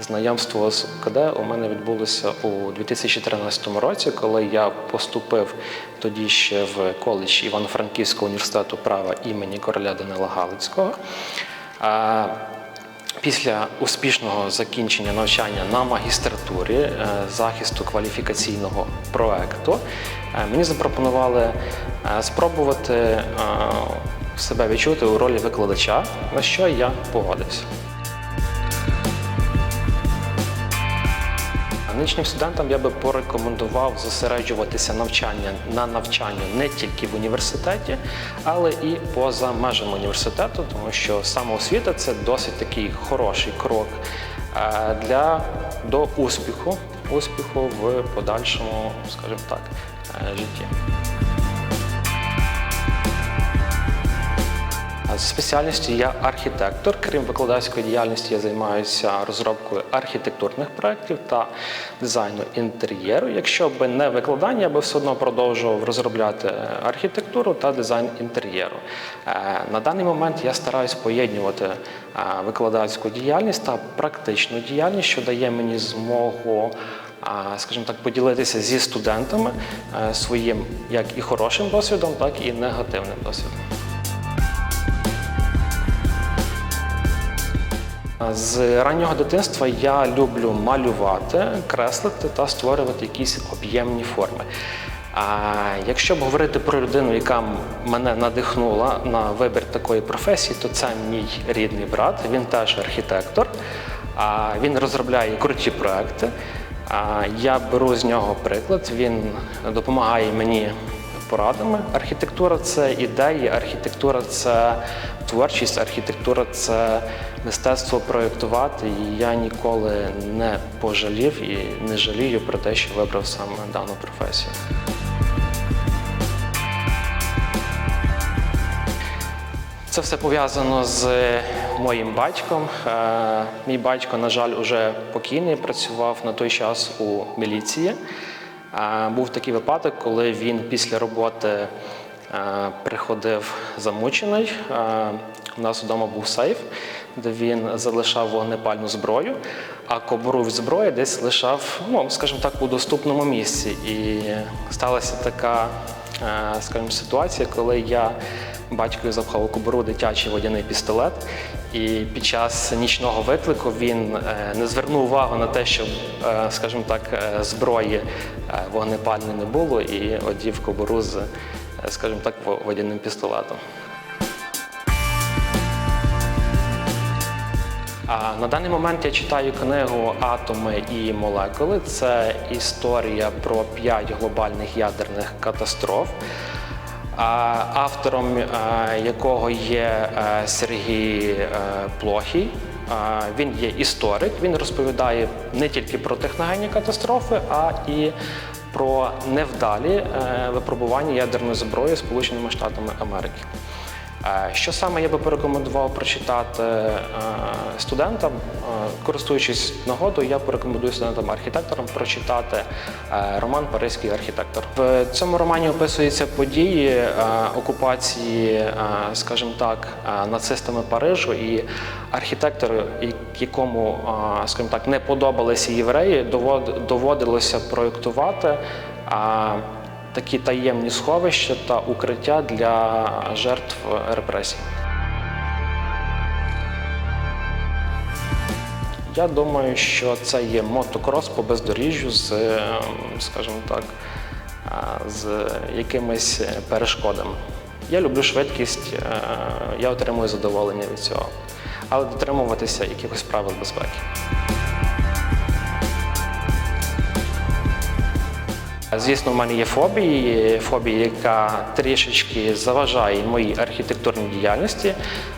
Знайомство з УКД у мене відбулося у 2013 році, коли я поступив тоді ще в коледж Івано-Франківського університету права імені короля Данила Галицького. А, Після успішного закінчення навчання на магістратурі е, захисту кваліфікаційного проекту е, мені запропонували е, спробувати себе відчути у ролі викладача, на що я погодився. Нинішнім студентам я би порекомендував зосереджуватися навчання на навчанні не тільки в університеті, але і поза межами університету, тому що самоосвіта це досить такий хороший крок е, для до успіху, успіху в подальшому, скажімо так, е, житті. А За спеціальністю я архітектор. Крім викладацької діяльності, я займаюся розробкою архітектурних проєктів та дизайну інтер'єру. Якщо б не викладання, я би все одно продовжував розробляти архітектуру та дизайн інтер'єру. Е, На даний момент я стараюсь поєднувати е, викладацьку діяльність та практичну діяльність, що дає мені змогу скажімо так, поділитися зі студентами е, своїм як і хорошим досвідом, так і негативним досвідом. З раннього дитинства я люблю малювати, креслити та створювати якісь об'ємні форми. А якщо б говорити про людину, яка мене надихнула на вибір такої професії, то це мій рідний брат. Він теж архітектор. А Він розробляє круті проекти. Я беру з нього приклад. Він допомагає мені порадами. Архітектура це ідеї, архітектура це творчість, архітектура це мистецтво проєктувати. І я ніколи не пожалів і не жалію про те, що вибрав саме дану професію. Це все пов'язано з моїм батьком. Е, Мій батько, на жаль, уже покійний, працював на той час у міліції. Е, Був такий випадок, коли він після роботи приходив замучений. У нас вдома був сейф, де він залишав вогнепальну зброю, а кобуру від зброї десь лишав, ну, скажімо так, у доступному місці. І сталася така, е, скажімо, ситуація, коли я батькові запхав у кобуру дитячий водяний пістолет. І під час нічного виклику він е, не звернув увагу на те, щоб, е, скажімо так, зброї вогнепальної не було, і одів кобуру з, скажімо так, во- водяним пістолетом. На даний момент я читаю книгу Атоми і молекули. Це історія про п'ять глобальних ядерних катастроф, автором е, якого є е, Сергій е, Плохій. Він є історик, він розповідає не тільки про техногенні катастрофи, а і про невдалі е, випробування ядерної зброї Сполученими Штатами Америки. Що саме я би порекомендував прочитати е, студентам, Е, користуючись нагодою, я порекомендую студентам-архітекторам прочитати е, роман Паризький архітектор. В цьому романі описуються події окупації, скажімо так, нацистами Парижу, і архітектор, якому, скажімо так, не подобалися євреї, доводилося проєктувати. Е, такі таємні сховища та укриття для жертв репресій. Я думаю, що це є мотокрос по бездоріжжю з, ем, скажімо так, з якимись перешкодами. Я люблю швидкість, е, я отримую задоволення від цього, але дотримуватися якихось правил безпеки. Звісно, в мене є фобії, фобія, яка трішечки заважає моїй архітектурній діяльності.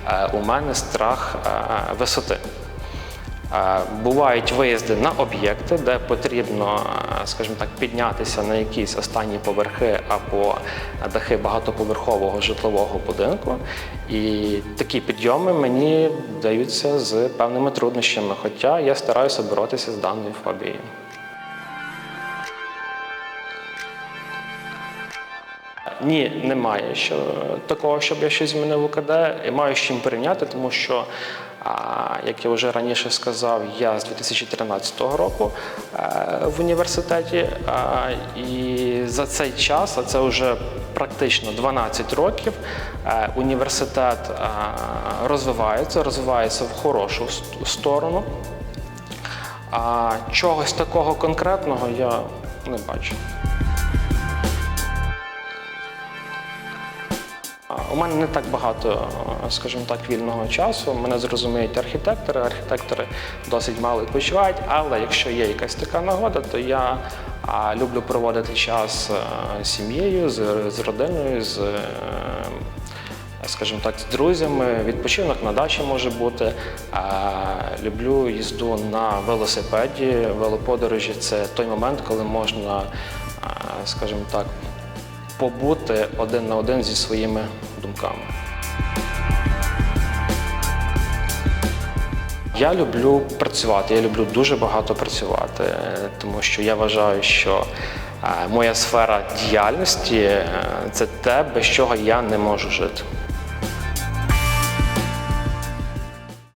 Е, У мене страх е, висоти. Е, Бувають виїзди на об'єкти, де потрібно, скажімо так, піднятися на якісь останні поверхи або дахи багатоповерхового житлового будинку. І такі підйоми мені даються з певними труднощами, хоча я стараюся боротися з даною фобією. Ні, немає що такого, щоб я щось змінив у КД. Я маю з чим порівняти, тому що як я вже раніше сказав, я з 2013 року е, в університеті, і за цей час, а це вже практично 12 років, е, університет е, розвивається, розвивається в хорошу сторону. А чогось такого конкретного я не бачу. Мене не так багато, скажімо так, вільного часу. Мене зрозуміють архітектори. Архітектори досить мало відпочивають, але якщо є якась така нагода, то я люблю проводити час е, з сім'єю, з, з родиною, з, е, скажімо так, з друзями. Відпочинок на дачі може бути. Люблю їзду на велосипеді. Велоподорожі це той момент, коли можна, скажімо так, побути один на один зі своїми думками. Я люблю працювати, я люблю дуже багато працювати, тому що я вважаю, що е, моя сфера діяльності е, це те, без чого я не можу жити.